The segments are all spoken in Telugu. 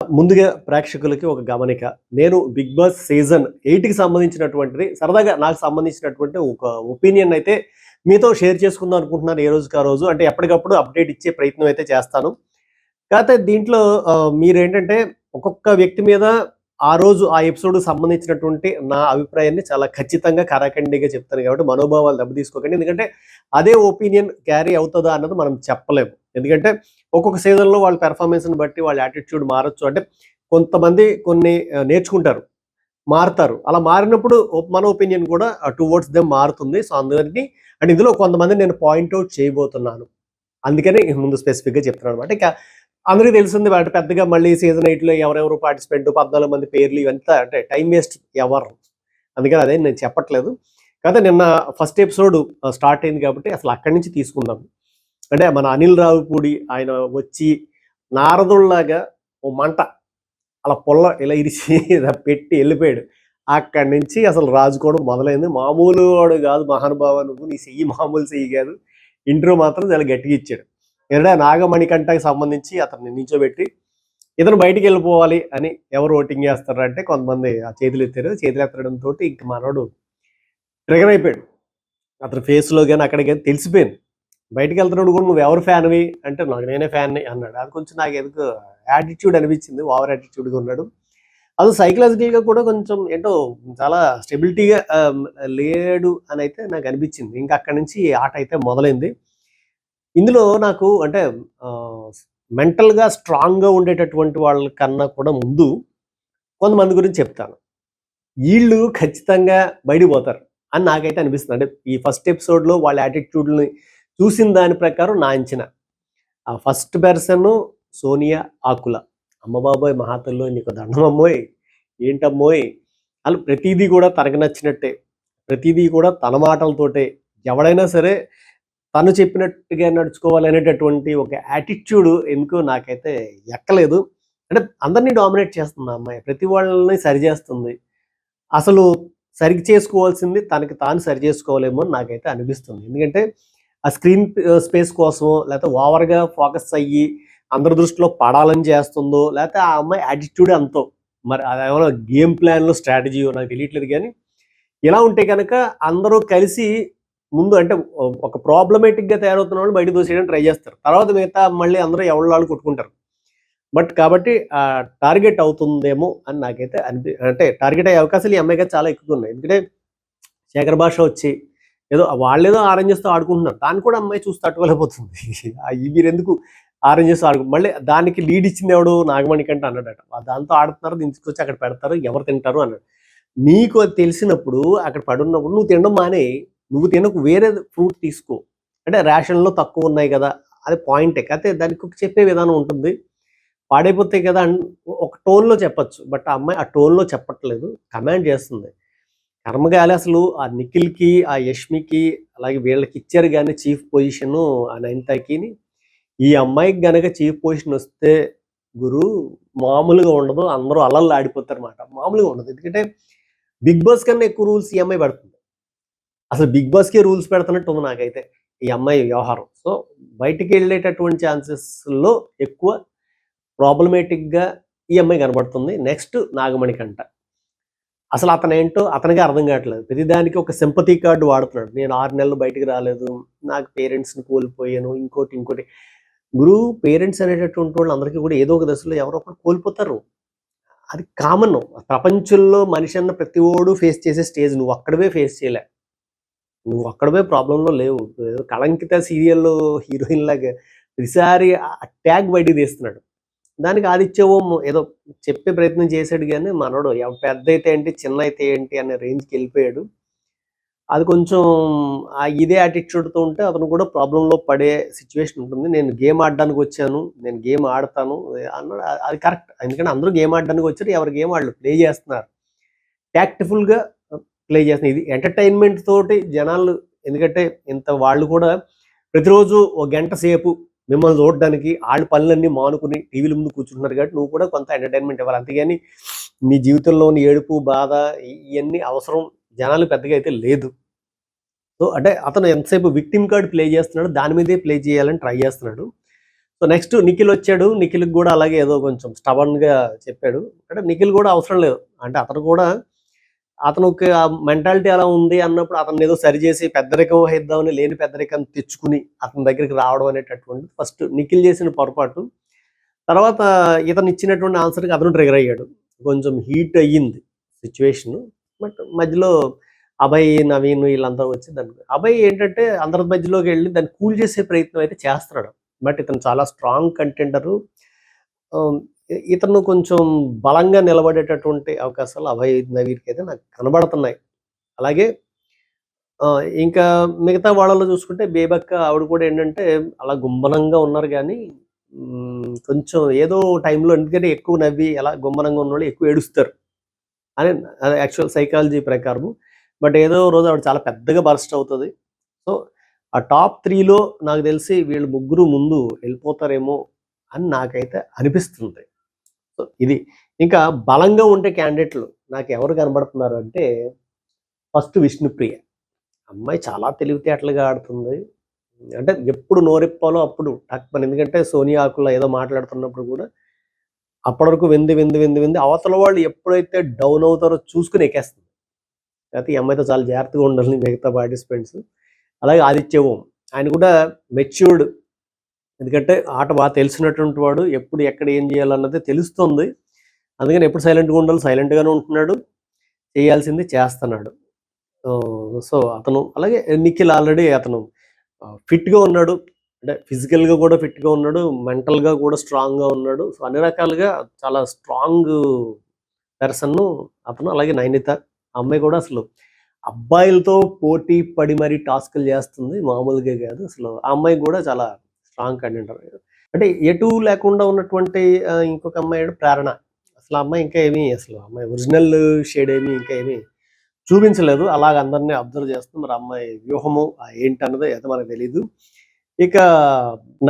ముందుగా ప్రేక్షకులకి ఒక గమనిక. నేను బిగ్ బాస్ సీజన్ ఎయిట్కి సంబంధించినటువంటిది సరదాగా నాకు సంబంధించినటువంటి ఒక ఒపీనియన్ అయితే మీతో షేర్ చేసుకుందాం అనుకుంటున్నాను ఏ రోజుకి ఆ రోజు. అంటే ఎప్పటికప్పుడు అప్డేట్ ఇచ్చే ప్రయత్నం అయితే చేస్తాను. కాకపోతే దీంట్లో మీరేంటంటే ఒక్కొక్క వ్యక్తి మీద ఆ రోజు ఆ ఎపిసోడ్ సంబంధించినటువంటి నా అభిప్రాయాన్ని చాలా ఖచ్చితంగా కరాఖండిగా చెప్తాను కాబట్టి మనోభావాలు దెబ్బ తీసుకోకండి ఎందుకంటే అదే ఒపీనియన్ క్యారీ అవుతుందా అన్నది మనం చెప్పలేము. ఎందుకంటే ఒక్కొక్క సీజన్లో వాళ్ళ పెర్ఫార్మెన్స్ని బట్టి వాళ్ళ యాటిట్యూడ్ మారచ్చు. అంటే కొంతమంది కొన్ని నేర్చుకుంటారు మారుతారు. అలా మారినప్పుడు మన ఒపీనియన్ కూడా టువర్డ్స్ దెమ్ మారుతుంది. సో అందుకని అండ్ ఇందులో కొంతమంది నేను పాయింట్అవుట్ చేయబోతున్నాను. అందుకనే ముందు స్పెసిఫిక్గా చెప్తున్నాను అనమాట. ఇక అందరికీ తెలిసింది అంటే పెద్దగా మళ్ళీ సీజన్ ఎయిట్లో ఎవరెవరు పార్టిసిపెంట్ పద్నాలుగు మంది పేర్లు ఇవంతా అంటే టైం వేస్ట్ ఎవరు. అందుకని అదే నేను చెప్పట్లేదు. కాకపోతే నిన్న ఫస్ట్ ఎపిసోడ్ స్టార్ట్ అయింది కాబట్టి అసలు అక్కడి నుంచి తీసుకుందాం. అంటే మన అనిల్ రావుపూడి ఆయన వచ్చి నారదుల్లాగా ఓ మంట అలా పొల్ల ఇలా ఇరిచి పెట్టి వెళ్ళిపోయాడు. అక్కడి నుంచి అసలు రాజుకోవడం మొదలైంది. మామూలు వాడు కాదు మహానుభావ నువ్వు నీ చెయ్యి మామూలు చెయ్యి కాదు. ఇంట్రో మాత్రం చాలా గట్టిగా ఇచ్చాడు. ఎందుకంటే నాగమణికంటకి సంబంధించి అతన్ని నిల్చోబెట్టి ఇతను బయటికి వెళ్ళిపోవాలి అని ఎవరు ఓటింగ్ చేస్తారు అంటే కొంతమంది ఆ చేతులు ఎత్తారు. చేతులు ఎత్తడంతో ఇంక మనోడు ట్రిగర్ అయిపోయాడు. అతని ఫేస్లో కానీ అక్కడ కానీ తెలిసిపోయింది. బయటికి వెళ్తున్నాడు కూడా నువ్వు ఎవరు ఫ్యాన్వి అంటే నాకు నేనే ఫ్యాన్ అన్నాడు. అది కొంచెం నాకు ఎందుకు యాటిట్యూడ్ అనిపించింది. ఓవర్ యాటిట్యూడ్గా ఉన్నాడు. అది సైకలాజికల్గా కూడా కొంచెం ఏంటో చాలా స్టెబిలిటీగా లేడు అని అయితే నాకు అనిపించింది. ఇంకా అక్కడి నుంచి ఆట అయితే మొదలైంది. ఇందులో నాకు అంటే మెంటల్గా స్ట్రాంగ్గా ఉండేటటువంటి వాళ్ళ కన్నా కూడా ముందు కొంతమంది గురించి చెప్తాను. వీళ్ళు ఖచ్చితంగా బయటికి పోతారు అని నాకైతే అనిపిస్తుంది. అంటే ఈ ఫస్ట్ ఎపిసోడ్లో వాళ్ళ యాటిట్యూడ్ని చూసిన దాని ప్రకారం నా అంచనా. ఆ ఫస్ట్ పర్సన్ సోనియా ఆకుల. అమ్మ బాబాయ్ మహాతల్లో నీకు దండమమ్మోయ్ ఏంటమ్మోయ్? వాళ్ళు ప్రతిదీ కూడా తనకు నచ్చినట్టే. ప్రతిదీ కూడా తన మాటలతోటే. ఎవడైనా సరే తను చెప్పినట్టుగా నడుచుకోవాలనేటటువంటి ఒక యాటిట్యూడ్ ఎందుకో నాకైతే ఎక్కలేదు. అంటే అందరినీ డామినేట్ చేస్తుంది అమ్మాయి. ప్రతి వాళ్ళని సరి చేస్తుంది. అసలు సరి చేసుకోవాల్సింది తనకి తాను సరి చేసుకోవాలేమో అని నాకైతే అనిపిస్తుంది. ఎందుకంటే ఆ స్క్రీన్ స్పేస్ కోసమో లేకపోతే ఓవర్గా ఫోకస్ అయ్యి అందరి దృష్టిలో పడాలని చేస్తుందో లేకపోతే ఆ అమ్మాయి యాటిట్యూడ్ అంతో మరి అదేమన్నా గేమ్ ప్లాన్లో స్ట్రాటజీ నాకు తెలియట్లేదు కానీ ఇలా ఉంటే కనుక అందరూ కలిసి ముందు అంటే ఒక ప్రాబ్లమేటిక్గా తయారవుతున్న వాళ్ళు బయట దూసేయడం ట్రై చేస్తారు. తర్వాత మిగతా మళ్ళీ అందరూ వాళ్ళు కొట్టుకుంటారు. బట్ కాబట్టి టార్గెట్ అవుతుందేమో అని నాకైతే అనిపి అంటే టార్గెట్ అయ్యే అవకాశాలు ఈ అమ్మాయికి చాలా ఎక్కువ ఉన్నాయి. ఎందుకంటే శేఖర్ భాష వచ్చి ఏదో వాళ్ళేదో ఆరెంజెస్తో ఆడుకుంటున్నారు. దాన్ని కూడా అమ్మాయి చూసి తట్టుకోలేకపోతుంది ఆ ఈ మీరు ఎందుకు ఆరెంజెస్ ఆడుకు మళ్ళీ దానికి లీడ్ ఇచ్చింది ఎవడు? నాగమణి కంటే అన్నాడట. దాంతో ఆడుతున్నారు దించుకొచ్చి అక్కడ పెడతారు ఎవరు తింటారు అన్నాడు. నీకు అది తెలిసినప్పుడు అక్కడ పడున్నప్పుడు నువ్వు తినడం మానే నువ్వు తినకు వేరే ఫ్రూట్ తీసుకో. అంటే రేషన్లో తక్కువ ఉన్నాయి కదా అది పాయింటే అయితే దానికి చెప్పే విధానం ఉంటుంది. పాడైపోతాయి కదా ఒక టోన్లో చెప్పచ్చు. బట్ ఆ అమ్మాయి ఆ టోన్లో చెప్పట్లేదు. కమాండ్ చేస్తుంది. కర్మగాలి అసలు ఆ నిఖిల్కి ఆ యష్మికి అలాగే వీళ్ళకి ఇచ్చారు కానీ చీఫ్ పొజిషన్ ఆ నైన్తాకిని. ఈ అమ్మాయికి గనక చీఫ్ పొజిషన్ వస్తే గురు మామూలుగా ఉండదు. అందరూ అలల్లో ఆడిపోతారు అన్నమాట. మామూలుగా ఉండదు. ఎందుకంటే బిగ్ బాస్ కన్నా ఎక్కువ రూల్స్ ఈ అమ్మాయి పడుతుంది. అసలు బిగ్ బాస్కే రూల్స్ పెడుతున్నట్టు ఉంది నాకైతే ఈ అమ్మాయి వ్యవహారం. సో బయటికి వెళ్ళేటటువంటి ఛాన్సెస్లో ఎక్కువ ప్రాబ్లమేటిక్గా ఈ అమ్మాయి కనబడుతుంది. నెక్స్ట్ నాగమణి కంట అసలు అతను ఏంటో అతనికి అర్థం కావట్లేదు. ప్రతిదానికి ఒక సింపతి కార్డు వాడుతున్నాడు. నేను ఆరు నెలలు బయటికి రాలేదు. నాకు పేరెంట్స్ని కోల్పోయాను. ఇంకోటి ఇంకోటి. గురువు పేరెంట్స్ అనేటటువంటి వాళ్ళు అందరికీ కూడా ఏదో ఒక దశలో ఎవరో ఒకరు కోల్పోతారు. అది కామన్. ప్రపంచంలో మనిషి అన్న ప్రతి ఓడు ఫేస్ చేసే స్టేజ్ నువ్వు అక్కడవే ఫేస్ చేయలే. నువ్వు అక్కడవే ప్రాబ్లంలో లేవు. ఏదో కళంకిత సీరియల్లో హీరోయిన్ లాగా ప్రతిసారి ట్యాగ్ బయటికి తీస్తున్నాడు. దానికి ఆదిత్యవో ఏదో చెప్పే ప్రయత్నం చేశాడు కానీ మనోడు పెద్ద అయితే ఏంటి చిన్న అయితే ఏంటి అనే రేంజ్కి వెళ్ళిపోయాడు. అది కొంచెం ఇదే యాటిట్యూడ్తో ఉంటే అతను కూడా ప్రాబ్లంలో పడే సిచ్యువేషన్ ఉంటుంది. నేను గేమ్ ఆడడానికి వచ్చాను నేను గేమ్ ఆడతాను అన్నాడు. అది కరెక్ట్ ఎందుకంటే అందరూ గేమ్ ఆడడానికి వచ్చారు ఎవరి గేమ్ ఆడలేదు ప్లే చేస్తున్నారు. ట్యాక్ట్ఫుల్గా ప్లే చేస్తున్నాయి. ఇది ఎంటర్టైన్మెంట్ తోటి జనాలు ఎందుకంటే ఇంత వాళ్ళు కూడా ప్రతిరోజు ఒక గంట సేపు మిమ్మల్ని చూడడానికి వాళ్ళ పనులన్నీ మానుకుని టీవీల ముందు కూర్చుంటున్నారు కాబట్టి నువ్వు కూడా కొంత ఎంటర్టైన్మెంట్ ఇవ్వాలి. అంతేగాని నీ జీవితంలోని ఏడుపు బాధ ఇవన్నీ అవసరం జనాలు పెద్దగా అయితే లేదు. సో అంటే అతను ఎంతసేపు విక్టిమ్ కార్డ్ ప్లే చేస్తున్నాడు దాని మీదే ప్లే చేయాలని ట్రై చేస్తున్నాడు. సో నెక్స్ట్ నిఖిల్ వచ్చాడు. నిఖిల్కి కూడా అలాగే ఏదో కొంచెం స్టబన్గా చెప్పాడు. అంటే నిఖిల్ కూడా అవసరం లేదు. అంటే అతను కూడా అతనికి ఆ మెంటాలిటీ అలా ఉంది అన్నప్పుడు అతను ఏదో సరి చేసి పెద్దరికం వహిద్దామని లేని పెద్దరికం తెచ్చుకుని అతని దగ్గరికి రావడం అనేటటువంటి ఫస్ట్ నిఖిల్ చేసిన పొరపాటు. తర్వాత ఇతను ఇచ్చినటువంటి ఆన్సర్కి అతను ట్రిగర్ అయ్యాడు. కొంచెం హీట్ అయ్యింది సిచ్యువేషన్ బట్ మధ్యలో అభయ్ నవీన్ వీళ్ళంతా వచ్చి దానికి అభయ్ ఏంటంటే అందరి మధ్యలోకి వెళ్ళి దాన్ని కూల్ చేసే ప్రయత్నం అయితే చేస్తున్నాడు. బట్ ఇతను చాలా స్ట్రాంగ్ కంటెండరు ఇతను కొంచెం బలంగా నిలబడేటటువంటి అవకాశాలు అభయ్ నవీర్కి అయితే నాకు కనబడుతున్నాయి. అలాగే ఇంకా మిగతా వాళ్ళలో చూసుకుంటే బేబక్క ఆవిడ కూడా ఏంటంటే అలా గుమ్మనంగా ఉన్నారు కానీ కొంచెం ఏదో టైంలో ఎందుకంటే ఎక్కువ నవ్వి అలా గుమ్మనంగా ఉన్న వాళ్ళు ఎక్కువ ఏడుస్తారు. అని యాక్చువల్ సైకాలజీ ప్రకారము. బట్ ఏదో రోజు ఆవిడ చాలా పెద్దగా బర్స్ట్ అవుతుంది. సో ఆ టాప్ త్రీలో నాకు తెలిసి వీళ్ళు ముగ్గురు ముందు వెళ్ళిపోతారేమో అని నాకైతే అనిపిస్తుంది. సో ఇది ఇంకా బలంగా ఉండే క్యాండిడేట్లు నాకు ఎవరు కనబడుతున్నారు అంటే ఫస్ట్ విష్ణుప్రియ. అమ్మాయి చాలా తెలివితేటలుగా ఆడుతుంది. అంటే ఎప్పుడు నోరెప్పాలో అప్పుడు టక్మని. ఎందుకంటే సోనియా ఆకుల ఏదో మాట్లాడుతున్నప్పుడు కూడా అప్పటి వరకు వింది వింది వింది వింది. అవతల వాళ్ళు ఎప్పుడైతే డౌన్ అవుతారో చూసుకుని ఎక్కేస్తుంది. అయితే ఈ అమ్మాయితో చాలా జాగ్రత్తగా ఉండాలి మిగతా పార్టిసిపెంట్స్. అలాగే ఆదిత్య ఓం. ఆయన కూడా మెచ్యూర్డ్ ఎందుకంటే ఆట బాగా తెలిసినటువంటి వాడు ఎప్పుడు ఎక్కడ ఏం చేయాలన్నది తెలుస్తుంది. అందుకని ఎప్పుడు సైలెంట్గా ఉండాలి సైలెంట్గానే ఉంటున్నాడు. చేయాల్సింది చేస్తున్నాడు. సో అతను అలాగే నిఖిల్ ఆల్రెడీ అతను ఫిట్గా ఉన్నాడు. అంటే ఫిజికల్గా కూడా ఫిట్గా ఉన్నాడు మెంటల్గా కూడా స్ట్రాంగ్గా ఉన్నాడు. సో అన్ని రకాలుగా చాలా స్ట్రాంగ్ పర్సన్ అతను అలాగే నైనిత ఆ అమ్మాయి కూడా అసలు అబ్బాయిలతో పోటీ పడి మరీ టాస్క్లు చేస్తుంది మామూలుగా కాదు. అసలు ఆ అమ్మాయి కూడా చాలా స్ట్రాంగ్ కంటెంటర్ అంటే ఎటు లేకుండా ఉన్నటువంటి ఇంకొక అమ్మాయి ప్రేరణ. అసలు ఆ అమ్మాయి ఇంకా ఏమీ అసలు అమ్మాయి ఒరిజినల్ షేడ్ ఏమీ ఇంకా ఏమీ చూపించలేదు. అలాగ అందరినీ అబ్జర్వ్ చేస్తుంది. మరి అమ్మాయి వ్యూహము ఏంటి అన్నది అయితే మనకు తెలియదు ఇక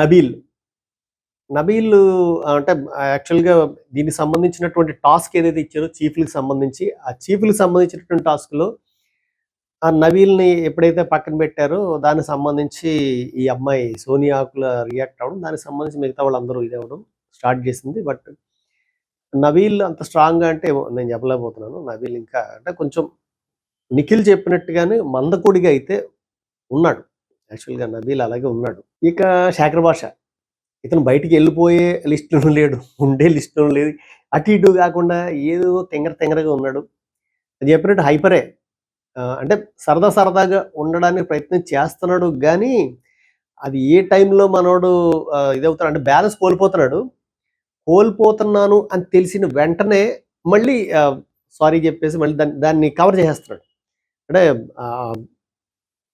నబీల్. నబీల్ అంటే యాక్చువల్గా దీనికి సంబంధించినటువంటి టాస్క్ ఏదైతే ఇచ్చారో చీఫ్లకు సంబంధించి ఆ చీఫ్లకు సంబంధించినటువంటి టాస్క్లో ఆ నవీల్ని ఎప్పుడైతే పక్కన పెట్టారో దానికి సంబంధించి ఈ అమ్మాయి సోనియా ఆకుల రియాక్ట్ అవ్వడం దానికి సంబంధించి మిగతా వాళ్ళందరూ ఇది అవ్వడం స్టార్ట్ చేసింది. బట్ నవీల్ అంత స్ట్రాంగ్ అంటే నేను చెప్పలేకపోతున్నాను. నవీల్ ఇంకా అంటే కొంచెం నిఖిల్ చెప్పినట్టుగానే మందకొడిగా అయితే ఉన్నాడు. యాక్చువల్గా నబీల్ అలాగే ఉన్నాడు. ఇక శాఖర్ భాష. ఇతను బయటికి వెళ్ళిపోయే లిస్టులో లేడు. ఉండే లిస్టులో లేదు. అటు ఇటు కాకుండా ఏదో తెంగర తెంగరగా ఉన్నాడు. అది చెప్పినట్టు హైపరే అంటే సరదా సరదాగా ఉండడానికి ప్రయత్నం చేస్తున్నాడు కానీ అది ఏ టైంలో మనోడు ఇదవుతాడు అంటే బ్యాలెన్స్ కోల్పోతున్నాడు. కోల్పోతున్నాను అని తెలిసిన వెంటనే మళ్ళీ సారీ చెప్పేసి మళ్ళీ దాన్ని దాన్ని కవర్ చేసేస్తున్నాడు. అంటే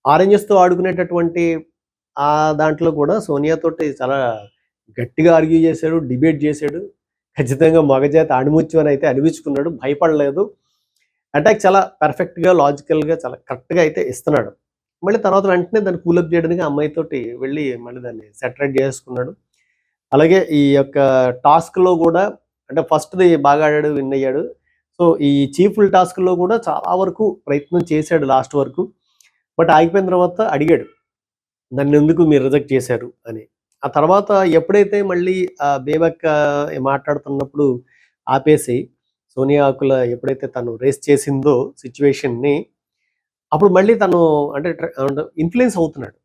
ఆరెంజెస్తో ఆడుకునేటటువంటి ఆ దాంట్లో కూడా సోనియా తోటి చాలా గట్టిగా ఆర్గ్యూ చేశాడు డిబేట్ చేశాడు. ఖచ్చితంగా మగజాతి అణిముత్యం అని అయితే అనిపించుకున్నాడు. భయపడలేదు. అటాక్ చాలా పర్ఫెక్ట్గా లాజికల్గా చాలా కరెక్ట్గా అయితే ఇస్తున్నాడు. మళ్ళీ తర్వాత వెంటనే దాన్ని కూలప్ చేయడానికి అమ్మాయితోటి వెళ్ళి మళ్ళీ దాన్ని సెటరేట్ చేసుకున్నాడు. అలాగే ఈ యొక్క టాస్క్లో కూడా అంటే ఫస్ట్ది బాగా ఆడాడు విన్ అయ్యాడు. సో ఈ చీఫ్ల టాస్క్లో కూడా చాలా వరకు ప్రయత్నం చేశాడు లాస్ట్ వరకు. బట్ ఆగిపోయిన తర్వాత అడిగాడు నన్ను ఎందుకు మీరు రిజెక్ట్ చేశారు? అని. ఆ తర్వాత ఎప్పుడైతే మళ్ళీ ఆ బేబక్క మాట్లాడుతున్నప్పుడు ఆపేసి సోనియా ఆకుల ఎప్పుడైతే తను రేస్ చేసిందో సిచ్యువేషన్ని అప్పుడు మళ్ళీ తను అంటే ఇన్ఫ్లుయెన్స్ అవుతున్నాడు.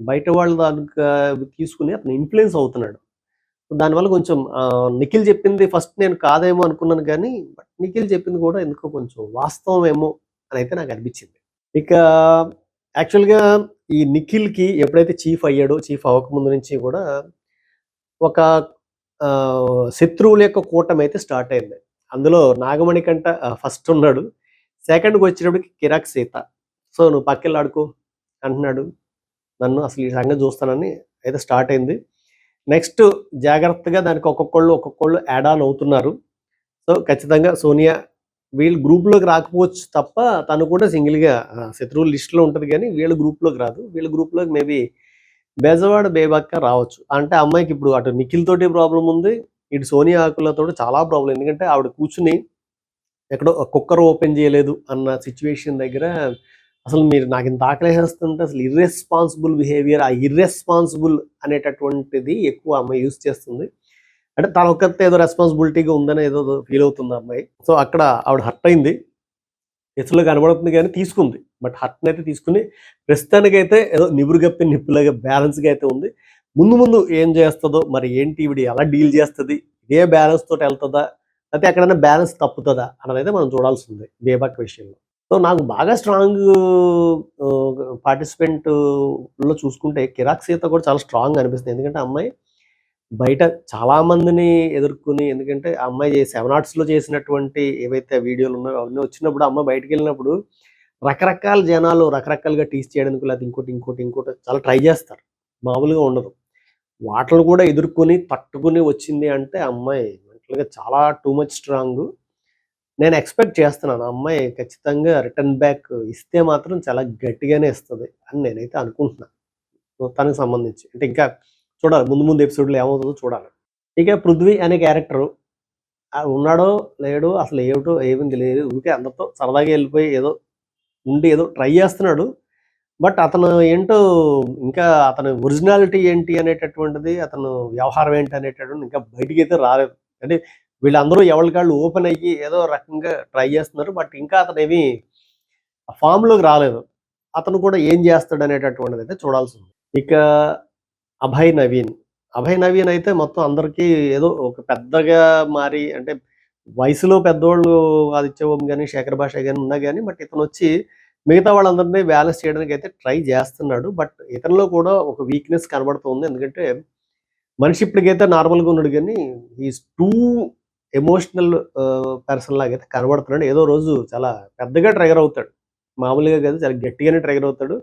బయట వాళ్ళు దానికి తీసుకుని అతను ఇన్ఫ్లుయెన్స్ అవుతున్నాడు. దానివల్ల కొంచెం నిఖిల్ చెప్పింది ఫస్ట్ నేను కాదేమో అనుకున్నాను కానీ బట్ నిఖిల్ చెప్పింది కూడా ఎందుకో కొంచెం వాస్తవమేమో అని అయితే నాకు అనిపించింది. ఇక యాక్చువల్గా ఈ నిఖిల్కి ఎప్పుడైతే చీఫ్ అయ్యాడో చీఫ్ అవ్వకముందు నుంచి కూడా ఒక శత్రువుల యొక్క కూటమి అయితే స్టార్ట్ అయింది. అందులో నాగమణి కంట ఫస్ట్ ఉన్నాడు. సెకండ్కి వచ్చేటప్పటికి కిరాక్ సీత. సో నువ్వు పక్కెళ్ళాడుకో అంటున్నాడు. నన్ను అసలు ఈ సంగతి చూస్తానని అయితే స్టార్ట్ అయింది. నెక్స్ట్ జాగ్రత్తగా దానికి ఒక్కొక్కళ్ళు ఒక్కొక్కళ్ళు యాడ్ ఆన్ అవుతున్నారు. సో ఖచ్చితంగా సోనియా వీళ్ళు గ్రూప్లోకి రాకపోవచ్చు తప్ప తను కూడా సింగిల్గా శత్రువుల లిస్టులో ఉంటుంది కానీ వీళ్ళ గ్రూప్లోకి రాదు. వీళ్ళ గ్రూప్లోకి మేబీ బెజవాడ బేబక్క రావచ్చు. అంటే అమ్మాయికి ఇప్పుడు అటు నిఖిల్ తోటి ప్రాబ్లం ఉంది. ఇటు సోనియా ఆకులతో చాలా ప్రాబ్లం ఎందుకంటే ఆవిడ కూర్చుని ఎక్కడో కుక్కర్ ఓపెన్ చేయలేదు అన్న సిచ్యువేషన్ దగ్గర అసలు మీరు నాకు ఇంత ఆకలేసేస్తుంటే అసలు ఇర్రెస్పాన్సిబుల్ బిహేవియర్ ఆ ఇర్రెస్పాన్సిబుల్ అనేటటువంటిది ఎక్కువ అమ్మాయి యూస్ చేస్తుంది. అంటే తన ఒక్కతే ఏదో రెస్పాన్సిబిలిటీగా ఉందని ఏదో ఫీల్ అవుతుంది అమ్మాయి. సో అక్కడ ఆవిడ హర్ట్ అయింది. ఎసులో కనబడుతుంది కానీ తీసుకుంది. బట్ హర్ట్ని అయితే తీసుకుని ప్రస్తుతానికైతే ఏదో నిబురు గప్పి నిప్పులాగా బ్యాలెన్స్గా అయితే ఉంది. ముందు ముందు ఏం చేస్తుందో మరి ఏంటి ఇవిడి ఎలా డీల్ చేస్తుంది ఇదే బ్యాలెన్స్ తోటి వెళ్తుందా లేకపోతే ఎక్కడైనా బ్యాలెన్స్ తప్పుతుందా అనేది మనం చూడాల్సి ఉంది బేబాక్ విషయంలో. సో నాకు బాగా స్ట్రాంగ్ పార్టిసిపెంట్లో చూసుకుంటే కిరాక్ సీత కూడా చాలా స్ట్రాంగ్ అనిపిస్తుంది. ఎందుకంటే అమ్మాయి బయట చాలా మందిని ఎదుర్కొని ఎందుకంటే ఆ అమ్మాయి సెవెన్ ఆర్ట్స్లో చేసినటువంటి ఏవైతే వీడియోలు ఉన్నాయో అవన్నీ వచ్చినప్పుడు అమ్మాయి బయటకు వెళ్ళినప్పుడు రకరకాల జనాలు రకరకాలుగా టీస్ చేయడానికి లేకపోతే ఇంకోటి ఇంకోటి ఇంకోటి చాలా ట్రై చేస్తారు. మామూలుగా ఉండదు. వాటిని కూడా ఎదుర్కొని తట్టుకుని వచ్చింది అంటే ఆ అమ్మాయి మెంటల్గా చాలా టూ మచ్ స్ట్రాంగ్ నేను ఎక్స్పెక్ట్ చేస్తున్నాను అమ్మాయి ఖచ్చితంగా రిటర్న్ బ్యాక్ ఇస్తే మాత్రం చాలా గట్టిగానే ఇస్తుంది అని నేనైతే అనుకుంటున్నాను. తనకు సంబంధించి. అంటే ఇంకా చూడాలి ముందు ముందు ఎపిసోడ్లో ఏమవుతుందో చూడాలి. ఇక పృథ్వీ అనే క్యారెక్టర్ ఉన్నాడో లేడో అసలు ఏమిటో ఏమి తెలియదు. ఊరికే అందరితో సరదాగా వెళ్ళిపోయి ఏదో ఉండి ఏదో ట్రై చేస్తున్నాడు. బట్ అతను ఏంటో ఇంకా అతని ఒరిజినాలిటీ ఏంటి అనేటటువంటిది అతను వ్యవహారం ఏంటి అనేటటువంటి ఇంకా బయటికి అయితే రాలేదు. అంటే వీళ్ళందరూ ఎవరికాళ్ళు ఓపెన్ అయ్యి ఏదో రకంగా ట్రై చేస్తున్నారు బట్ ఇంకా అతను ఏమి ఫామ్లోకి రాలేదు. అతను కూడా ఏం చేస్తాడు అనేటటువంటిది అయితే చూడాల్సి ఉంది ఇక అభయ్ నవీన్. అభయ్ నవీన్ అయితే మొత్తం అందరికీ ఏదో ఒక పెద్దగా మారి అంటే వయసులో పెద్దవాళ్ళు ఆదిత్యవం కానీ శేఖర్ భాష కానీ ఉన్నా కానీ బట్ ఇతను వచ్చి మిగతా వాళ్ళందరినీ బ్యాలెన్స్ చేయడానికి అయితే ట్రై చేస్తున్నాడు. బట్ ఇతనిలో కూడా ఒక వీక్నెస్ కనబడుతుంది. ఎందుకంటే మనిషి ఇప్పటికైతే నార్మల్గా ఉన్నాడు కానీ ఈజ్ టూ ఎమోషనల్ పర్సన్ లాగా అయితే కనబడుతున్నాడు. ఏదో రోజు చాలా పెద్దగా ట్రైగర్ అవుతాడు. మామూలుగా కాదు చాలా గట్టిగానే ట్రైగర్ అవుతాడు.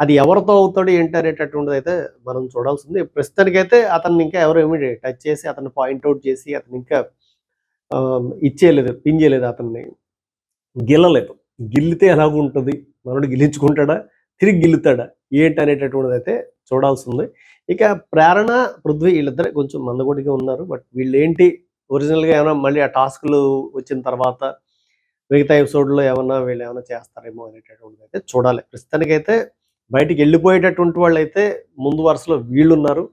అది ఎవరితో అవుతాడు ఏంటి అనేటటువంటిది అయితే మనం చూడాల్సింది. ప్రస్తుతానికైతే అతన్ని ఇంకా ఎవరు ఏమి టచ్ చేసి అతన్ని పాయింట్అవుట్ చేసి అతను ఇంకా ఇచ్చేయలేదు పిన్ చేయలేదు అతన్ని. గెలలేదు గిల్లితే ఎలాగుంటుంది? మనోడు గిల్లించుకుంటాడా? తిరిగి గిల్లుతాడా? ఏంటి అనేటటువంటిది అయితే చూడాల్సి ఉంది ఇక ప్రేరణ పృథ్వీ వీళ్ళిద్దరే కొంచెం మందగొడిగా ఉన్నారు. బట్ వీళ్ళు ఏంటి ఒరిజినల్గా ఏమైనా మళ్ళీ ఆ టాస్క్లు వచ్చిన తర్వాత మిగతా ఎపిసోడ్లో ఏమన్నా వీళ్ళు ఏమైనా చేస్తారేమో అనేటటువంటిది అయితే చూడాలి. ప్రస్తుతానికైతే బయటికి వెళ్ళిపోయేటటువంటి వాళ్ళు అయితే ముందు వరుసలో వీళ్ళు ఉన్నారు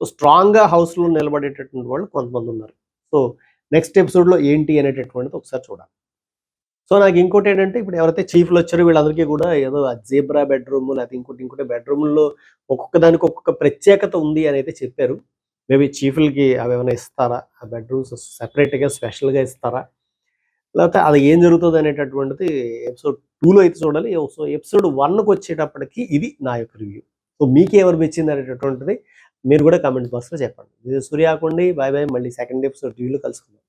సో స్ట్రాంగ్గా హౌస్లో నిలబడేటటువంటి వాళ్ళు కొంతమంది ఉన్నారు. సో నెక్స్ట్ ఎపిసోడ్లో ఏంటి అనేటటువంటిది ఒకసారి చూడాలి. సో నాకు ఇంకోటి ఏంటంటే ఇప్పుడు ఎవరైతే చీఫ్లు వచ్చారో వీళ్ళందరికీ కూడా ఏదో జీబ్రా బెడ్రూమ్ లేకపోతే ఇంకోటి ఇంకోటి బెడ్రూమ్లో ఒక్కొక్క దానికి ఒక్కొక్క ప్రత్యేకత ఉంది అని అయితే చెప్పారు. మేబీ చీఫ్లకి అవి ఏమైనా ఇస్తారా? ఆ బెడ్రూమ్స్ సెపరేట్గా స్పెషల్గా ఇస్తారా? లేకపోతే అది ఏం జరుగుతుంది అనేటటువంటిది ఎపిసోడ్ టూలో అయితే చూడాలి. సో ఎపిసోడ్ వన్కి వచ్చేటప్పటికి ఇది నా యొక్క రివ్యూ. సో మీకు ఎవరు మెచ్చింది అనేటటువంటిది మీరు కూడా కామెంట్ బాక్స్లో చెప్పండి. ఇది సూర్యాకుండి బాయ్ బాయ్. మళ్ళీ సెకండ్ ఎపిసోడ్ రివ్యూలో కలుసుకుందాం.